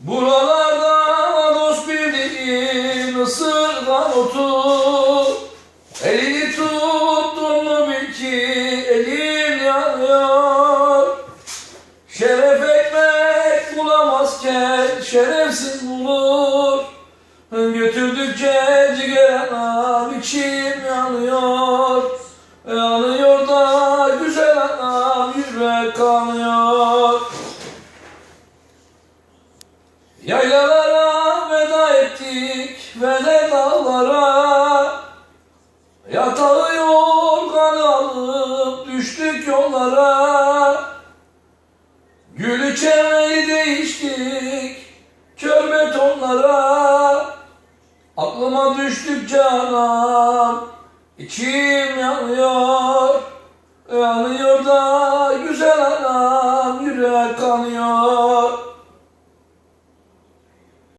Buralarda dost bildiğin ısırgan otu. Elini tuttun mu ki elin yanıyor. Şeref ekmek bulamazken şerefsiz bulur. Götürdükçe ciğerim içim yanıyor. Yanıyor da güzel anam yürek kanıyor Yaylalara veda ettik ve de dağlara. Yatağı yorgan alıp düştük yollara. Gülü çevreyi değiştik kör betonlara. Aklıma düştük canan içim yanıyor. Yanıyor da güzel anam yürek kanıyor.